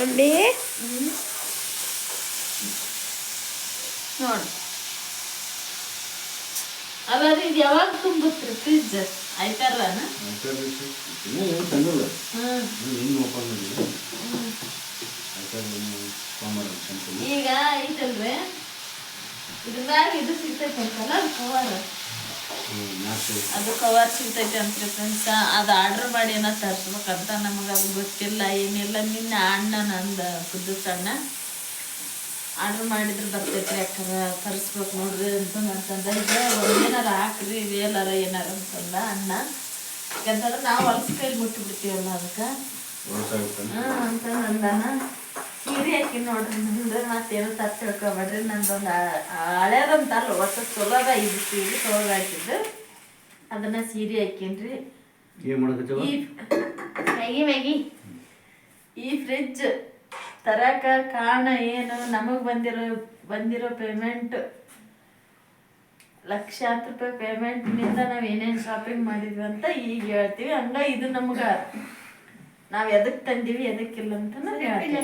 ಉಂಡಿ ನೋಡಿ. ರೀ ಇದು ಯಾವಾಗ ತುಂಬತ್ರಿ ಫ್ರಿಜ್ ಕಂತೀನಿ ಈಗ ಐತಲ್ವೇ? ಇದ್ರ ಮ್ಯಾಗ ಇದು ಸಿಗ್ತೈತೆ ಅಂತಲ್ಲ ನಾಲ್ಕು ಅದು ಕವರ್ ಸಿಗ್ತೈತಿ ಅಂತ್ರಿ ಫ್ರೆಂಡ್ಸ್ ಅದು ಆರ್ಡರ್ ಮಾಡಿ ಏನೋ ತರಿಸ್ಬೇಕಂತ ನಮಗೆ ಅದು ಗೊತ್ತಿಲ್ಲ. ಏನಿಲ್ಲ ನಿನ್ನೆ ಅಣ್ಣ ನಂದು ಕುದ್ದು ಅಣ್ಣ ಆರ್ಡರ್ ಮಾಡಿದ್ರೆ ಬರ್ತೈತ್ರಿ ಯಾಕಂದ್ರೆ ತರಿಸ್ಬೇಕು ನೋಡ್ರಿ ಅಂತ ಅಂತಂದ. ಈಗ ಒಂದೇನಾರ ಹಾಕ್ರಿ ಇದು ಏನಾರ ಏನಾರ ಅಂತಂದ ಅಣ್ಣ. ಯಾಕಂತಂದ್ರೆ ನಾವು ಹೊಲಸ ಕೈಲಿ ಮುಟ್ಟಿಬಿಡ್ತೀವಲ್ಲ ಅದಕ್ಕೆ ಹಾಂ ಹ್ಞೂ ಅಂತ ನಂದನ ಸೀರೆ ಹಾಕಿ ನೋಡ್ರಿ ನಂದು ಮತ್ತೇನು ತಪ್ಪು ತಿಳ್ಕೊಬೇಡ್ರಿ. ನಂದೊಂದು ಹಳೇದಂತಲ್ಲ ಹೊಸ ಚಲೋದ ಇದು ಸೀರೆ ತೊಗೊಳ್ ಹಾಕಿದ್ದು ಅದನ್ನ ಸೀರೆ ಹಾಕೀನ್ರಿ ಮ್ಯಾಗಿ ಮ್ಯಾಗಿ. ಈ ಫ್ರಿಜ್ ತರಕ ಕಾರಣ ಏನು? ನಮಗೆ ಬಂದಿರೋ ಬಂದಿರೋ ಪೇಮೆಂಟ್ ಲಕ್ಷಾಂತರ ರೂಪಾಯಿ ಪೇಮೆಂಟ್ನಿಂದ ನಾವು ಏನೇನು ಶಾಪಿಂಗ್ ಮಾಡಿದ್ವಿ ಅಂತ ಈಗ ಹೇಳ್ತೀವಿ. ಹಂಗ ಇದು ನಮ್ಗೆ. ನಾವು ಎದಕ್ಕೆ ತಂದೀವಿ ಎದಕ್ಕಿಲ್ಲ ಅಂತ ಹೇಳ್ತೀವಿ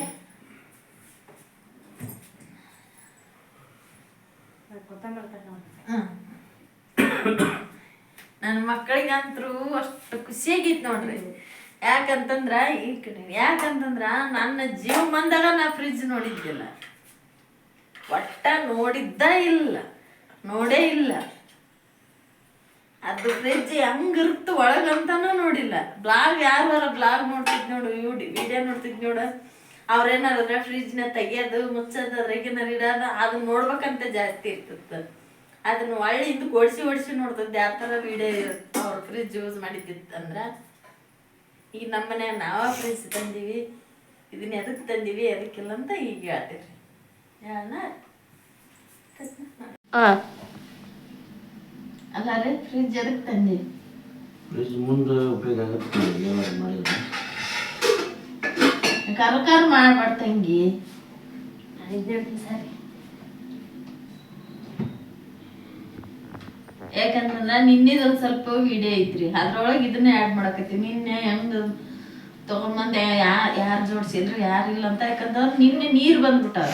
ಹ್ಮ್. ನನ್ನ ಮಕ್ಕಳಿಗಂತರೂ ಅಷ್ಟು ಖುಷಿಯಾಗಿತ್ತು ನೋಡ್ರಿ. ಯಾಕಂತಂದ್ರ ಈ ಕಡೆ, ಯಾಕಂತಂದ್ರ ನನ್ನ ಜೀವ ಬಂದಾಗ ನಾ ಫ್ರಿಜ್ ನೋಡಿದ್ದಿಲ್ಲ. ಒಟ್ಟ ನೋಡಿದ್ದ ಇಲ್ಲ, ನೋಡೇ ಇಲ್ಲ. ಅದು ಫ್ರಿಜ್ ಹೆಂಗಿರುತ್ತೆ ಒಳಗಂತಾನೂ ನೋಡಿಲ್ಲ. ಬ್ಲಾಗ್ ಯಾರು ಬ್ಲಾಗ್ ನೋಡ್ತಿದ್ ನೋಡು ಯೂಡಿ ವಿಡಿಯೋ ನೋಡ್ತಿದ್ ನೋಡು. ಅವ್ರೇನಾರ ಫ್ರಿಜ್ನ ತೆಗಿಯೋದು, ಮುಚ್ಚೋದು ಅದ್ರಾಗಿನ ಇಡೋದು ಅದು ನೋಡ್ಬೇಕಂತ ಜಾಸ್ತಿ ಇರ್ತಿತ್ತು ಅದನ್ನ ಒಳ್ಳೆ ಇದು ಓಡಿಸಿ ಓಡಿಸಿ ನೋಡ್ತಿದ್ದೆ. ಯಾವ ಥರ ವಿಡಿಯೋ ಅವ್ರ ಫ್ರಿಜ್ ಯೂಸ್ ಮಾಡಿದ್ದಿತ್ತಂದ್ರೆ ಈಗ ನಮ್ಮ ಮನ್ಯಾಗ ನಾವ ಫ್ರಿಜ್ ತಂದೀವಿ ಇದನ್ನ ಎದಕ್ಕೆ ತಂದೀವಿ ಎದಕ್ಕಿಲ್ಲ ಅಂತ ಈಗ ಹೇಳ್ತೀರಿ ಹೇಳೋಣ ಅಲ್ಲ ರೀ ಫ್ರಿಜ್ ಎದಕ್ಕೆ ತಂದೀವಿ ಫ್ರಿಜ್ ಮುಂದೆ ಉಪಯೋಗ ಆಗುತ್ತೆ ಮಾಡಿದ್ರೆ. ಕರ್ಕರ್ ಮಾಡ್ಬಾರ್ದು ತಂಗಿ. ಸರಿ. ಯಾಕಂತಂದ್ರೆ ಒಂದು ಸ್ವಲ್ಪ ವಿಡಿಯೋ ಐತ್ರಿ. ಅದ್ರೊಳಗೆ ಇದನ್ನ ಆ್ಯಡ್ ಮಾಡಕತ್ತೀನಿ. ನಿನ್ನೆ ಹೆಂಗ್ ತೊಗೊಂಬಂದು ಯಾರು ಯಾರು ಜೋಡಿಸಿದ್ರು ಯಾರಿಲ್ಲ ಅಂತ. ಯಾಕಂದ್ರೆ ನಿನ್ನೆ ನೀರು ಬಂದ್ಬಿಟ್ಟಾರ.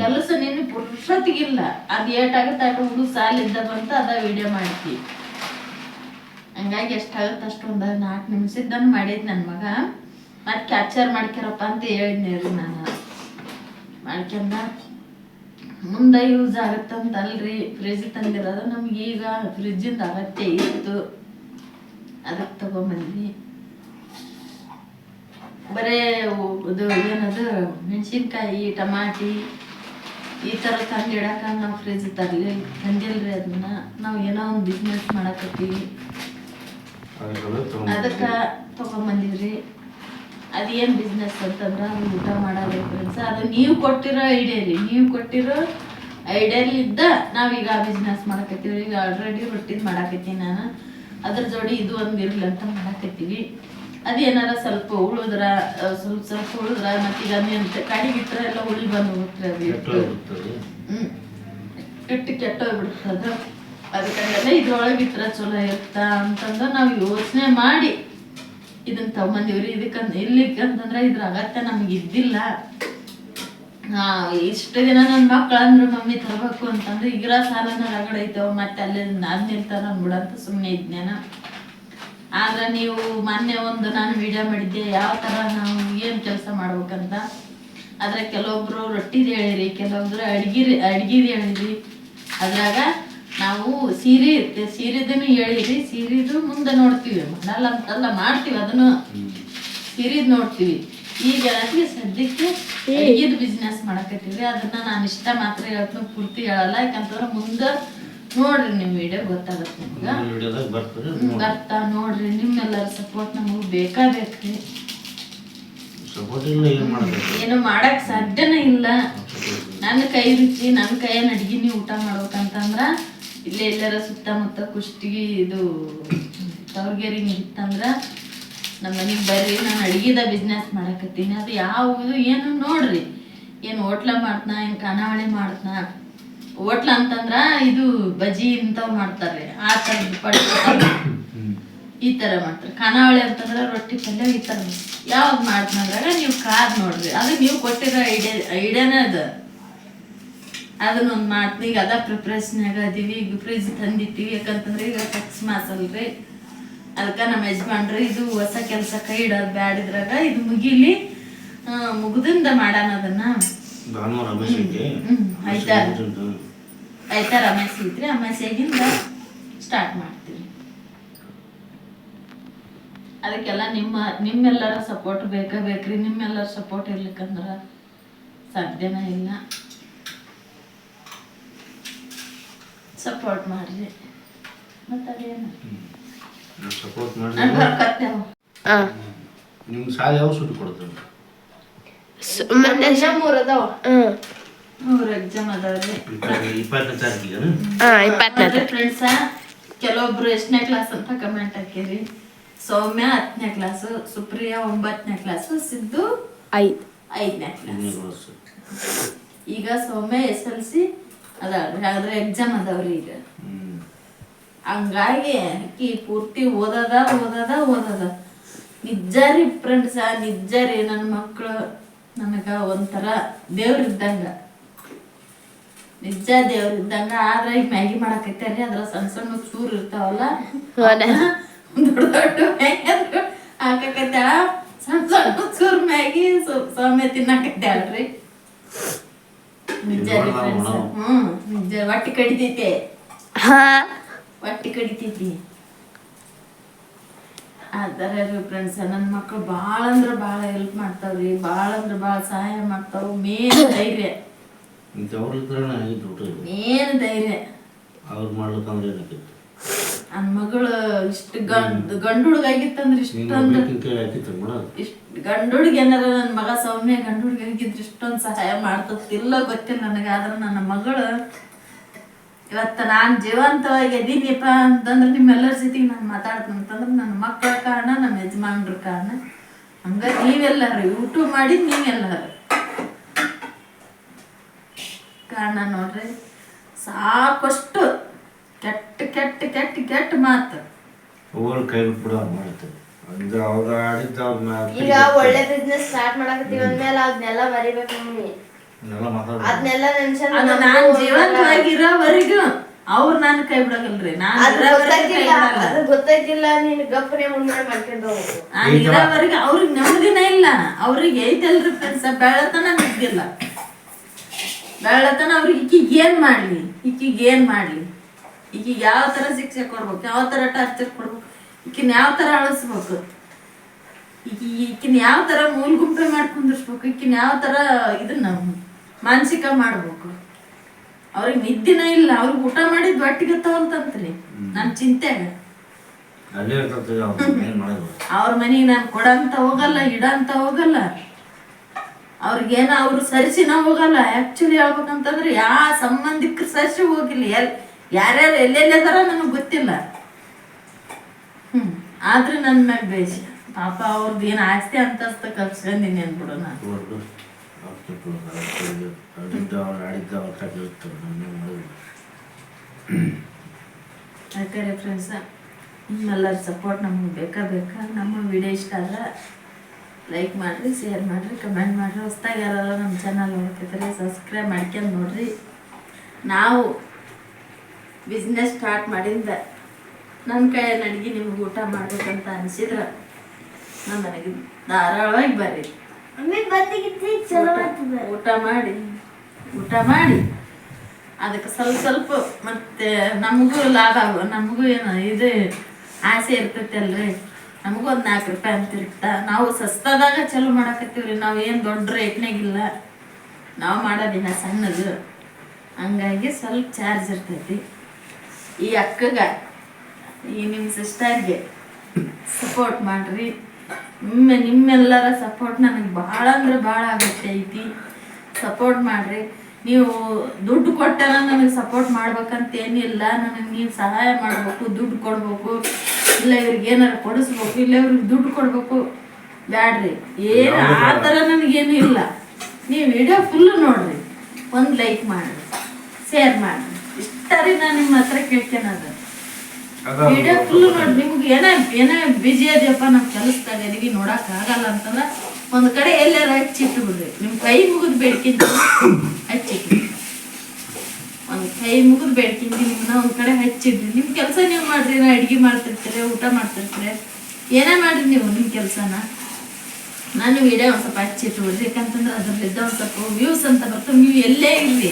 ಕೆಲಸ ನಿನ್ನೆ ಪುರುಷೊತ್ತಿಗಿಲ್ಲ ಅದು ಏಟಾಗುತ್ತೆ ಹುಡುಗ ಸಾಲಿದ್ದ ಬಂತ, ಅದ ವಿಡಿಯೋ ಮಾಡ್ತಿ. ಹಂಗಾಗಿ ಎಷ್ಟಾಗುತ್ತೆ ಅಷ್ಟು ಒಂದು ನಾಲ್ಕು ನಿಮಿಷದ್ದನ್ನು ಮಾಡಿದ್ ನನ್ನ ಮಗ. ಮತ್ತೆ ಕ್ಯಾಪ್ಚರ್ ಮಾಡ್ಕ್ಯಾರಪ್ಪ ಅಂತ ಹೇಳಿದ್ನಿ ರೀ ನಾನು. ಮಾಡ್ಕ್ಯಂದ ಮುಂದೆ ಯೂಸ್ ಆಗುತ್ತಂತಲ್ರಿ ಫ್ರಿಜ್ ತಂದಿರೋದು. ನಮ್ಗೆ ಈಗ ಫ್ರಿಜ್ಜಿಂದ ಅಗತ್ಯ ಇತ್ತು. ಅದಕ್ಕೆ ತಗೊಂಬಂದ್ವಿ. ಬರೇ ಇದು ಏನದು? ಮೆಣಸಿನ್ಕಾಯಿ ಟಮಾಟಿ ಈ ಥರ ತಂದಿಡಕ ನಾವು ಫ್ರಿಜ್ ತರಲಿ ತಂದಿಲ್ರಿ ಅದನ್ನ ನಾವು ಏನೋ ಒಂದು ಬಿಸ್ನೆಸ್ ಮಾಡಕತ್ತೀವಿ. ಅದಕ್ಕೆ ತಗೊಂಬಂದಿವ್ರಿ. ಅದೇನು ಬಿಸ್ನೆಸ್ ಅಂತಂದ್ರೆ ಅದು ಊಟ ಮಾಡಬೇಕು ಫ್ರೆಂಡ್ಸ್ ಅದು ನೀವು ಕೊಟ್ಟಿರೋ ಐಡಿಯಲ್ಲಿ ನೀವು ಕೊಟ್ಟಿರೋ ಐಡಿಯಾಲಿದ್ದ ನಾವೀಗ ಬಿಸ್ನೆಸ್ ಮಾಡಕತ್ತೀವಿ. ಈಗ ಆಲ್ರೆಡಿ ರೊಟ್ಟಿದ್ ಮಾಡಾಕತ್ತೀನಿ ನಾನು. ಅದ್ರ ಜೋಡಿ ಇದು ಒಂದು ಇರಲಿ ಅಂತ ಮಾಡಾಕತ್ತೀವಿ. ಅದೇನಾರ ಸ್ವಲ್ಪ ಉಳಿದ್ರ ಆ, ಸ್ವಲ್ಪ ಸ್ವಲ್ಪ ಉಳಿದ್ರ ಮತ್ತೀಗ ಅಂತ ಕಡಿಗಿಟ್ರೆ ಎಲ್ಲ ಉಳಿ ಬಂದು ಹೋಗುತ್ತೆ ಅದು ಹ್ಞೂ ಕೆಟ್ಟು ಕೆಟ್ಟೋಗ್ಬಿಡ್ತದ ಅದಕ್ಕೆಲ್ಲ ಇದ್ರೊಳಗೆ ಇಟ್ರೆ ಚಲೋ ಇರ್ತಾ ಅಂತಂದು ನಾವು ಯೋಚನೆ ಮಾಡಿ ಇದನ್ನ ತಗೊಂಬಂದಿವ್ರಿ ಇದಕ್ಕಂತ ಇಲ್ಲಿಕ್ಕೆ ಅಂತಂದ್ರೆ ಇದ್ರ ಅಗತ್ಯ ನಮ್ಗೆ ಇದ್ದಿಲ್ಲ. ಇಷ್ಟು ದಿನ ನನ್ನ ಮಕ್ಳು ಅಂದ್ರು ಮಮ್ಮಿ ತರಬೇಕು ಅಂತಂದ್ರೆ ಈಗಿರೋ ಸಾಲನ ರಗಡ ಮತ್ತೆ ಅಲ್ಲಿ ನಾನು ನಿಲ್ತಾರ ಬಿಡಂತ ಸುಮ್ಮನೆ ಇದ್ನೇನ. ಆದ್ರೆ ನೀವು ಮೊನ್ನೆ ಒಂದು ನಾನು ವಿಡಿಯೋ ಮಾಡಿದ್ದೆ, ಯಾವ ಥರ ನಾವು ಏನು ಕೆಲಸ ಮಾಡ್ಬೇಕಂತ. ಆದ್ರೆ ಕೆಲವೊಬ್ರು ರೊಟ್ಟಿದ್ ಹೇಳಿರಿ, ಕೆಲವೊಬ್ರು ಅಡ್ಗಿರಿ ಅಡ್ಗಿದ್ ಹೇಳಿರಿ. ಅದ್ರಾಗ ನಾವು ಸೀರೆ ಸೀರೆದನ್ನು ಹೇಳಿರಿ ಸೀರೆದು ಮುಂದೆ ನೋಡ್ತೀವಿ ಮಾಡಲ್ಲ ಅಂತಲ್ಲ ಮಾಡ್ತೀವಿ ಅದನ್ನು. ಸೀರೆದ್ ನೋಡ್ತೀವಿ. ಈಗ ಅದಕ್ಕೆ ಸದ್ಯಕ್ಕೆ ಅಡ್ಗಿದ್ ಬಿಸ್ನೆಸ್ ಮಾಡಕತ್ತೀವಿ. ಅದನ್ನ ನಾನು ಇಷ್ಟ ಮಾತ್ರ ಹೇಳ್ತೀನಿ ಪೂರ್ತಿ ಹೇಳಲ್ಲ. ಯಾಕಂತಂದ್ರೆ ಮುಂದೆ ನೋಡ್ರಿ ನಿಮ್ ವಿಡಿಯೋ ಗೊತ್ತಾಗತ್ತೆ ನಿಮ್ಗೆ. ಬರ್ತಾ ನೋಡ್ರಿ. ನಿಮ್ಮೆಲ್ಲರ ಸಪೋರ್ಟ್ ನಮಗೂ ಬೇಕಾ ಬೇಕ್ರಿ ಸಪೋರ್ಟ್ ಇಲ್ಲ ಏನು ಮಾಡಬೇಕು? ಏನು ಮಾಡಕ್ ಸಾಧ್ಯನೇ ಇಲ್ಲ. ನನ್ನ ಕೈ ರುಚಿ ನನ್ನ ಕೈ ಅಡ್ಗಿ ನೀವು ಊಟ ಮಾಡ್ಬೇಕಂತಂದ್ರ ಇಲ್ಲೇ ಎಲ್ಲರ ಸುತ್ತಮುತ್ತ ಕುಷ್ಟಗಿ ಇದು ತವರ್ಗೇರಿ ಇತ್ತಂದ್ರ ನಮ್ಮ ಮನೆಗೆ ಬರ್ರಿ, ನಾನು ಅಡ್ಗಿದ ಬಿಸ್ನೆಸ್ ಮಾಡಕತ್ತೀನಿ. ಅದು ಯಾವುದು ಏನು ನೋಡ್ರಿ. ಏನು ಹೋಟ್ಲ ಮಾಡ್ತನ, ಏನು ಖಾನಾವಳಿ ಮಾಡ್ತನ. ಹೋಟ್ಲ ಅಂತಂದ್ರ ಇದು ಬಜಿ ಇಂಥವು ಮಾಡ್ತಾರೆ ಆ ಥರದ್ದು ಪಡ್ತಾರೆ ಈ ಥರ ಮಾಡ್ತಾರೆ. ಖಾನಾವಳಿ ಅಂತಂದ್ರೆ ರೊಟ್ಟಿ ಪಲ್ಯ ಈ ಥರ ಯಾವ್ದು ಮಾಡ್ತಂದ್ರಾಗ ನೀವು ಕಾದ್ ನೋಡ್ರಿ. ಅದು ನೀವು ಕೊಟ್ಟಿರೋ ಐಡಿಯಾ ಐಡಿಯಾನೇ ಅದು. ಅದನ್ನೊಂದು ಮಾಡ್ತೀನಿ. ಈಗ ಅದ ಪ್ರಿಪ್ರೇಷನ್ಯಾಗ ಅದೀವಿ ಈಗ ಫ್ರಿಜ್ ತಂದಿಟ್ಟಿವಿ. ಯಾಕಂತಂದ್ರೆ ಈಗ ಟೆಕ್ಸ್ ಮಾಸಲ್ರಿ ಅದಕ್ಕೆ ನಮ್ಮ ಯಜಮಾನ್ರಿ ಇದು ಹೊಸ ಕೆಲಸ ಕೈ ಇಡೋದು ಬ್ಯಾಡಿದ್ರಾಗ ಇದು ಮುಗಿಲಿ ಮುಗ್ದಿಂದ ಮಾಡಾನ ಅದನ್ನ? ಉಂಟು. ಆಯ್ತಾ? ರಮೇಶ್ ಐತ್ರಿ. ಅಮಾಸೆಗಿಂದ ಸ್ಟಾರ್ಟ್ ಮಾಡ್ತೀವಿ. ಅದಕ್ಕೆಲ್ಲ ನಿಮ್ಮ ನಿಮ್ಮೆಲ್ಲರ ಸಪೋರ್ಟ್ ಬೇಕೇ ಬೇಕ್ರಿ. ನಿಮ್ಮೆಲ್ಲರ ಸಪೋರ್ಟ್ ಇರ್ಲಿಕ್ಕಂದ್ರ ಸಾಧ್ಯನ ಇಲ್ಲ. ಸಪೋರ್ಟ್ ಮಾಡಿದೆ ಮತ್ತೆ ಅದೇನು? ನಾವು ಸಪೋರ್ಟ್ ನಿಮ್ಗೆ ಸಾಲ ಯಾವ ಸುಟ್ಟು ಮತ್ತೆ ಮೂರ್ ಅದಾವ. ಹ್ಞೂ ಮೂರು ಎಕ್ಸಾಮ್ ಅದಾವ್ರಿ ಇಪ್ಪತ್ತನೇ ತಾರೀಕಿಗೆ ಇಪ್ಪತ್ತನೇ ಫ್ರೆಂಡ್ಸ ಕೆಲವೊಬ್ರು ಎಷ್ಟನೇ ಕ್ಲಾಸ್ ಅಂತ ಕಮೆಂಟ್ ಹಾಕಿರಿ. ಸೌಮ್ಯ ಹತ್ತನೇ ಕ್ಲಾಸ್ ಸುಪ್ರಿಯಾ ಒಂಬತ್ತನೇ ಕ್ಲಾಸ್ ಸಿದ್ದು ಐದು. ಐದನೇ ಕ್ಲಾಸ್ ಈಗ ಸೌಮ್ಯ ಎಸ್ ಎಲ್ ಸಿ ಅದಾವ್ರಿ ಆದ್ರೆ ಎಕ್ಸಾಮ್ ಅದಾವ್ರಿ ಈಗ. ಹಂಗಾಗಿ ಅಕ್ಕಿ ಪೂರ್ತಿ ಓದದ ಓದದ ಓದದ. ನಿಜ ರೀ ಫ್ರೆಂಡ್ಸ ನಿಜ ರೀ ನನ್ನ ಮಕ್ಕಳು ನನಗ ಒಂಥರ ದೇವ್ರಿದ್ದಂಗ. ನಿಜ ದೇವ್ರಿದ್ದಂಗ ಆದ್ರೆ ಈಗ ಮ್ಯಾಗಿ ಮಾಡಕೈತಾರಿ ಅದ್ರ ಸಣ್ಣ ಸಣ್ಣ ಚೂರು ಇರ್ತಾವಲ್ಲ ದೊಡ್ಡ ದೊಡ್ಡ ಮ್ಯಾಗಿ ಹಾಕಕತ್ತಾಳ ಸಣ್ಣ ಸಣ್ಣ ಚೂರು ಮ್ಯಾಗಿ ಸ್ವಲ್ಪ ಸೌಮ್ಯ ತಿನ್ನಕತ್ತಾಳ್ರಿ ನಿಜ ರೀ ಫ್ರೆಂಡ್ಸ್ ಹ್ಮ್ ನಿಜ. ಹೊಟ್ಟಿ ಕಡಿತೈತೆ. ಹಾಂ? ಹೊಟ್ಟಿ ಕಡಿತೈತಿ. ಅದರ ಫ್ರೆಂಡ್ಸ್ ನನ್ನ ಮಕ್ಕಳು ಭಾಳ ಅಂದ್ರೆ ಭಾಳ ಹೆಲ್ಪ್ ಮಾಡ್ತಾವ್ರಿ. ಭಾಳ ಅಂದ್ರೆ ಭಾಳ ಸಹಾಯ ಮಾಡ್ತಾವ. ಮೇನ್ ಧೈರ್ಯ. ಮೇನ್ ಧೈರ್ಯ. ಅವ್ರು ಮಾಡ್ಲಿಕ್ಕಂದ್ರೆ ಏನಾಕಿತ್ತು ನನ್ನ ಮಗಳ ಇಷ್ಟು ಗಂಡ್ ಗಂಡು ಹುಡುಗಾಗಿತ್ತಂದ್ರೆ ಇಷ್ಟೊಂದು ಹಾಕಿತ್ತು ಗಂಡು ಹುಡುಗಿ ಏನಾರ ನನ್ನ ಮಗ ಸೌಮ್ಯ ಗಂಡು ಹುಡುಗಿ ಆಗಿದ್ರೆ ಇಷ್ಟೊಂದು ಸಹಾಯ ಮಾಡ್ತಿಲ್ಲ ಗೊತ್ತಿಲ್ಲ ನನಗೆ. ಆದ್ರೆ ನನ್ನ ಮಗಳು ಇವತ್ತ ನಾನು ಜೀವಂತವಾಗಿ ಎದೀನಿಪ್ಪ ಅಂತಂದ್ರೆ ನಿಮ್ಮೆಲ್ಲರ ಜೊತೆಗೆ ನಾನು ಮಾತಾಡ್ತೀನಿ ಅಂತಂದ್ರೆ ನನ್ನ ಮಕ್ಕಳ ಕಾರಣ ನಮ್ಮ ಯಜಮಾನ್ರ ಕಾರಣ. ಹಂಗ ನೀವೆಲ್ಲರೂ ಯೂಟ್ಯೂಬ್ ಮಾಡಿದ್ ನೀವೆಲ್ಲರೂ. ಕಾರಣ ನೋಡ್ರಿ ಸಾಕಷ್ಟು ಕೆಟ್ಟ ಕೆಟ್ಟ ಕೆಟ್ಟ ಮಾತು. ಊರು ಕೈ ಬಿಟ್ಬಿಡು ಅವ್ರು ಅಂದ್ರೆ ಅವ್ರ ಆಡಿದ್ದ ಅವ್ರ ಈಗ ಒಳ್ಳೆ ಬಿಸ್ನೆಸ್ ಸ್ಟಾರ್ಟ್ ಮಾಡಕತ್ತೀವಿ ಅಂದ್ಮೇಲೆ ಅದನ್ನೆಲ್ಲ ಮರಿಬೇಕು ಮಮ್ಮಿ ಎಲ್ಲ ಮಾತಾಡ ಅದನ್ನೆಲ್ಲ ನೆನ್ಸನ್ ಅದು ನಾನ್ ಜೀವಂತವಾಗಿರೋವರೆಗೂ ಅವ್ರು ನಾನು ಕೈ ಬಿಡಗಲ್ರಿ ನಾನು ಅದು ಗೊತ್ತಾಗಿಲ್ಲ. ಅದು ಗೊತ್ತಾಗಿಲ್ಲ. ನೀನ್ ಗಪ್ಪನೆ ಮುಂದೆ ಮಾಡ್ಕೊಂಡು ಹೋಗು. ನಾನು ಇರೋವರೆಗೆ ಅವ್ರಿಗೆ ನೆಮ್ಮದಿನೇ ಇಲ್ಲ. ಅವ್ರಿಗೆ ಐತಲ್ರಿ ಫ್ರೆಂಡ್ಸ್ ಬೆಳತನ ನಿದ್ದಿಲ್ಲ ಬೆಳತನ ಅವ್ರಿಗೆ ಈಕಿಗೆ ಏನ್ ಮಾಡ್ಲಿ? ಈಕಿಗೆ ಏನ್ ಮಾಡ್ಲಿ? ಈಕಿಗೆ ಯಾವ ತರ ಶಿಕ್ಷೆ ಕೊಡ್ಬೇಕು ಯಾವ ತರ ಟಾರ್ಚರ್ ಕೊಡ್ಬೇಕು ಈಕಿನ ಯಾವ ತರ ಅಳಿಸ್ಬೇಕು ಈಗ ಈಕಿನ ಯಾವ ತರ ಮೂಲ ಗುಂಪೆ ಮಾಡ್ಕೊಂಡಿರ್ಸ್ಬೇಕು ಈಕಿನ ಯಾವ ತರ ಇದನ್ನ ಮಾನಸಿಕ ಮಾಡ್ಬೇಕು. ಅವ್ರಿಗೆ ನಿದ್ದಿನ ಇಲ್ಲ ಅವ್ರಿಗೆ ಊಟ ಮಾಡಿದ್ ಬಟ್ಟಿಗೆ ಅಂತಂತ್ರಿ ನನ್ನ ಚಿಂತೆ ಅವ್ರು ಮನೆಗೆ ನಾನು ಕೊಡಂತ ಹೋಗಲ್ಲ ಇಡಂತ ಹೋಗಲ್ಲ. ಅವ್ರಿಗೇನ ಅವ್ರು ಸರಿಸಿನ ಹೋಗಲ್ಲ. ಆಕ್ಚುಲಿ ಹೇಳ್ಬೇಕಂತಂದ್ರೆ ಯಾ ಸಂಬಂಧಿಕರು ಸರಿಸಿ ಹೋಗಿಲ್ಲ. ಎಲ್ ಯಾರ್ಯಾರು ಎಲ್ಲೆಲ್ಲದಾರ ನನಗೆ ಗೊತ್ತಿಲ್ಲ. ಹ್ಮ್ ಆದ್ರೆ ನನ್ನ ಮ್ಯಾಗ ಬೇಷ ಪಾಪ ಅವ್ರದ್ದು ಏನು ಆಸ್ತಿ ಅಂತಸ್ತ ಕಲ್ಸ್ಕೊಂಡಿನಿ ಅಂದ್ಬಿಡು ನಾನು ಯಾಕಂದ್ರೆ ಫ್ರೆಂಡ್ಸ ನಿಮ್ಮೆಲ್ಲರ ಸಪೋರ್ಟ್ ನಮಗೆ ಬೇಕಾ ಬೇಕಾ? ನಮ್ಮ ವಿಡಿಯೋ ಇಷ್ಟ ಆದ್ರೆ ಲೈಕ್ ಮಾಡಿರಿ ಶೇರ್ ಮಾಡಿರಿ ಕಮೆಂಟ್ ಮಾಡಿರಿ. ಹೊಸ್ದಾಗಿ ಯಾರಲ್ಲ ನಮ್ಮ ಚಾನಲ್ ನೋಡ್ತಿದ್ರೆ ಸಬ್ಸ್ಕ್ರೈಬ್ ಮಾಡ್ಕೊಂಡು ನೋಡ್ರಿ. ನಾವು ಬಿಸ್ನೆಸ್ ಸ್ಟಾರ್ಟ್ ಮಾಡಿಂದ ನನ್ನ ಕೈ ನನಗೆ ನಿಮ್ಗೆ ಊಟ ಮಾಡ್ಬೇಕಂತ ಅನಿಸಿದ್ರೆ ನಾನು ನನಗೆ ಧಾರಾಳವಾಗಿ ಬರ್ರಿ. ಊಟ ಮಾಡಿ ಊಟ ಮಾಡಿ. ಅದಕ್ಕೆ ಸ್ವಲ್ಪ ಸ್ವಲ್ಪ ಮತ್ತೆ ನಮಗೂ ಲಾಭ ಆಗುವ ನಮಗೂ ಏನು ಇದು ಆಸೆ ಇರ್ತೈತೆ ಅಲ್ರಿ. ನಮಗೂ ಒಂದು ನಾಲ್ಕು ರೂಪಾಯಿ ಅಂತ ಇರ್ತ ನಾವು ಸಸ್ತದಾಗ ಚಲೋ ಮಾಡಾಕತ್ತೀವ್ರಿ. ನಾವು ಏನು ದೊಡ್ಡ ರೇಟ್ನಾಗಿಲ್ಲ ನಾವು ಮಾಡೋದಿನ ಸಣ್ಣದು. ಹಂಗಾಗಿ ಸ್ವಲ್ಪ ಚಾರ್ಜ್ ಇರ್ತೈತಿ. ಈ ಅಕ್ಕಗ ಈ ನಿಮ್ಮ ಸಿಸ್ಟರ್ಗೆ ಸಪೋರ್ಟ್ ಮಾಡ್ರಿ. ನಿಮ್ಮ ನಿಮ್ಮೆಲ್ಲರ ಸಪೋರ್ಟ್ ನನಗೆ ಭಾಳ ಅಂದ್ರೆ ಭಾಳ ಆಗುತ್ತೆ ಐತಿ. ಸಪೋರ್ಟ್ ಮಾಡ್ರಿ. ನೀವು ದುಡ್ಡು ಕೊಟ್ಟೆಲ್ಲ ನನಗೆ ಸಪೋರ್ಟ್ ಮಾಡ್ಬೇಕಂತ ಏನಿಲ್ಲ. ನನಗೆ ನೀವು ಸಹಾಯ ಮಾಡಬೇಕು ದುಡ್ಡು ಕೊಡ್ಬೇಕು. ಇಲ್ಲ ಇವ್ರಿಗೆ ಏನಾರು ಕೊಡಿಸ್ಬೇಕು ಇಲ್ಲ ಇವ್ರಿಗೆ ದುಡ್ಡು ಕೊಡ್ಬೇಕು. ಬ್ಯಾಡ್ರಿ. ಏನು ಆ ಥರ ನನಗೇನು ಇಲ್ಲ ನೀವು ವಿಡಿಯೋ ಫುಲ್ಲು ನೋಡ್ರಿ. ಒಂದು ಲೈಕ್ ಮಾಡಿರಿ. ಶೇರ್ ಮಾಡಿರಿ. ಇಷ್ಟ ರೀ ನಾನು ನಿಮ್ಮ ಹತ್ರ ಕೇಳ್ತೇನೆ ಅದ. ವಿಡಿಯೋ ಫುಲ್ ನೋಡಿ ನಿಮ್ಗೆ ಏನೇ ಏನೇ ಬಿಜಿ ಅದ್ಯಪ್ಪ ನಮ್ಮ ಕೆಲಸದಾಗ ಅದೀವಿ ನೋಡಕ್ ಆಗಲ್ಲ ಅಂತಂದ್ರೆ ಒಂದ್ ಕಡೆ ಎಲ್ಲಾರ ಹಚ್ಚಿಟ್ಟು ಬಿಡ್ರಿ ನಿಮ್ ಕೈ ಮುಗಿದ್ ಬೇಡ್ಕಿಂತ ಹಚ್ಚಿಟ್ರಿ ಒಂದ್ ಕೈ ಮುಗಿದ್ ಬೇಡ್ಕಿಂತ ನಿಮ್ನ ಒಂದ್ ಕಡೆ ಹಚ್ಚಿದ್ರಿ ನಿಮ್ ಕೆಲಸ ನೀವ್ ಮಾಡ್ರಿ ನಾ ಅಡ್ಗೆ ಮಾಡ್ತಿರ್ತೀರಿ ಊಟ ಮಾಡ್ತಿರ್ತೀರಿ. ಏನೇ ಮಾಡ್ರಿ ನೀವು ನಿಮ್ ಕೆಲಸನ? ನಾನು ವಿಡಿಯೋ ಒಂದ್ ಸ್ವಲ್ಪ ಹಚ್ಚಿಟ್ಟು ಬಿಡ್ರಿ ಯಾಕಂತಂದ್ರೆ ಅದ್ರಲ್ಲಿದ್ದ ಒಂದ್ ಸ್ವಲ್ಪ ವ್ಯೂಸ್ ಅಂತ ಬರ್ತವೆ. ನೀವು ಎಲ್ಲೇ ಇರ್ಲಿ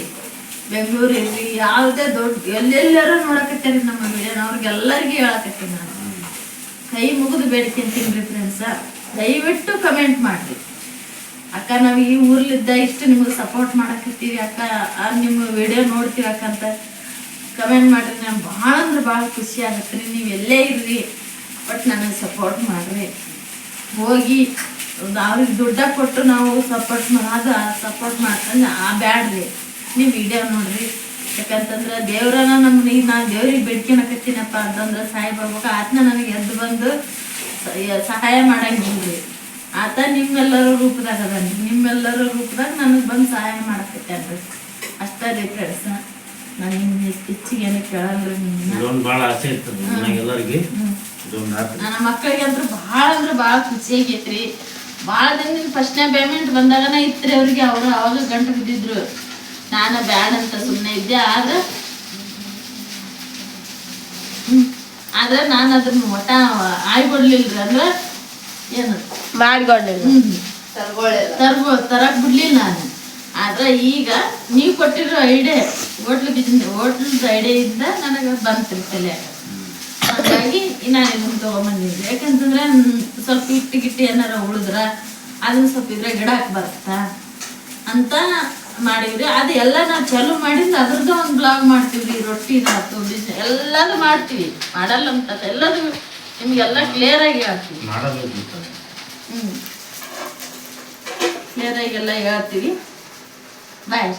ಬೆಂಗಳೂರು ಇರ್ಲಿ ಯಾವುದೇ ದೊಡ್ಡ, ಎಲ್ಲೆಲ್ಲಾರು ನೋಡಕತ್ತೀರಿ ನಮ್ಮ ವಿಡಿಯೋನ ಅವ್ರಿಗೆಲ್ಲರಿಗೂ ಹೇಳಕತ್ತೀನಿ ನಾನು. ಕೈ ಮುಗಿದು ಬೇಡ್ಕೊಂತೀನಿ ಫ್ರೆಂಡ್ಸ ದಯವಿಟ್ಟು ಕಮೆಂಟ್ ಮಾಡಿರಿ. ಅಕ್ಕ, ನಾವು ಈ ಊರ್ಲಿದ್ದ ಇಷ್ಟು ನಿಮಗೆ ಸಪೋರ್ಟ್ ಮಾಡಕತ್ತೀವಿ ಅಕ್ಕ. ನಿಮ್ಮ ವಿಡಿಯೋ ನೋಡ್ತೀವಿ ಅಕ್ಕ ಅಂತ ಕಮೆಂಟ್ ಮಾಡಿರಿ. ನಾನು ಭಾಳ ಅಂದ್ರೆ ಭಾಳ ಖುಷಿ ಆಗತ್ತೆ. ರೀ ನೀವು ಎಲ್ಲೇ ಇರ್ರಿ ಬಟ್ ನನಗೆ ಸಪೋರ್ಟ್ ಮಾಡಿರಿ. ಹೋಗಿ ಅವ್ರಿಗೆ ದುಡ್ಡ ಕೊಟ್ಟು ನಾವು ಸಪೋರ್ಟ್ ಮಾಡೋದು ಸಪೋರ್ಟ್ ಮಾಡ್ತಾನೆ ಆ ಬ್ಯಾಡ್ರಿ. ನೀವು ವಿಡಿಯೋ ನೋಡ್ರಿ. ಯಾಕಂತಂದ್ರೆ ದೇವ್ರನ್ನ ನಮ್ಗೆ ಈಗ ನಾನು ದೇವ್ರಿಗೆ ಬೆಡ್ಕೊಳಕತ್ತೀನಪ್ಪ ಅಂತಂದ್ರೆ ಸಾಯಿಬಾಬಾಗ ಆತನ ನನಗೆ ಎದ್ದು ಬಂದು ಸಹಾಯ ಮಾಡಂಗಿಲ್ರಿ ಆತ ನಿಮ್ಮೆಲ್ಲರ ರೂಪದಾಗ ಅದ ನಿಮ್ಮೆಲ್ಲರ ರೂಪದಾಗ ನನಗೆ ಬಂದು ಸಹಾಯ ಮಾಡಕತ್ತೇನ್ರಿ ಅಷ್ಟೇ ರೀ ಫ್ರೆಂಡ್ಸ್ ನಾನು ನಿಮ್ಮ ಹೆಚ್ಚಿಗೆ ಏನು ಕೇಳಲ್ರಿ ನಿಮ್ಮನ್ನ ಇದೊಂದು ಭಾಳ ಆಸೆ ಇರ್ತದೆ ನನ್ನ ಮಕ್ಕಳಿಗೆ ಅಂದ್ರೆ ಭಾಳ ಅಂದ್ರೆ ಭಾಳ ಖುಷಿ ಆಗೈತ್ರಿ. ಭಾಳ ಫಸ್ಟ್ ಫಸ್ಟ್ನೇ ಪೇಮೆಂಟ್ ಬಂದಾಗನೇ ಇತ್ತರಿ ಅವ್ರಿಗೆ. ಅವರು ಅವಾಗ ಗಂಟು ಬಿದ್ದಿದ್ರು. ನಾನು ಬ್ಯಾಡ ಅಂತ ಸುಮ್ಮನೆ ಇದ್ದೆ ಆದ್ರೆ ಹ್ಮ್. ಆದ್ರೆ ನಾನು ಅದನ್ನ ಮಠ ಆಯ್ಬಿಡ್ಲಿಲ್ರಿ ಅಂದ್ರ ಏನು? ಮಾಡ್ಕೊಡ್ಲಿಲ್ಲ ತರ್ಬೋ ತರಕ್ ಬಿಡ್ಲಿಲ್ಲ ನಾನು. ಆದ್ರೆ ಈಗ ನೀವು ಕೊಟ್ಟಿರೋ ಐಡಿಯಾ ಹೋಟ್ಲ್ ಬಿಸ್ನೆಸ್ ಹೋಟ್ಲದ ಐಡಿಯಿಂದ ನನಗೆ ಬಂತು ತಲೆಯಾಗ ಹಾಗಾಗಿ ನಾನು ಇದನ್ನ ತಗೊಂಬಂದಿದ್ದೆ. ಯಾಕಂತಂದ್ರೆ ಸ್ವಲ್ಪ ಇಟ್ಟು ಗಿಟ್ಟಿ ಏನಾರ ಉಳಿದ್ರ ಅದನ್ನ ಸ್ವಲ್ಪ ಇದ್ರೆ ಗಿಡಕ್ಕೆ ಬರ್ತಾ ಅಂತ ಮಾಡಿವ್ರಿ ಅದು ಎಲ್ಲ ನಾವು ಚಾಲು ಮಾಡಿದ್ರೆ ಅದ್ರದ್ದು ಒಂದು ಬ್ಲಾಗ್ ಮಾಡ್ತೀವಿ ರೊಟ್ಟಿದಾತು ಬಿಸ್ನೆಸ್ ಎಲ್ಲಾನು ಮಾಡ್ತೀವಿ. ಮಾಡಲ್ಲ ಅಂತ ಎಲ್ಲದು ನಿಮ್ಗೆಲ್ಲ ಕ್ಲಿಯರ್ ಆಗಿ ಹೇಳ್ತೀವಿ. ಹ್ಞೂ ಕ್ಲಿಯರ್ ಆಗಿ ಎಲ್ಲ ಹೇಳ್ತೀವಿ. ಬಾಯ್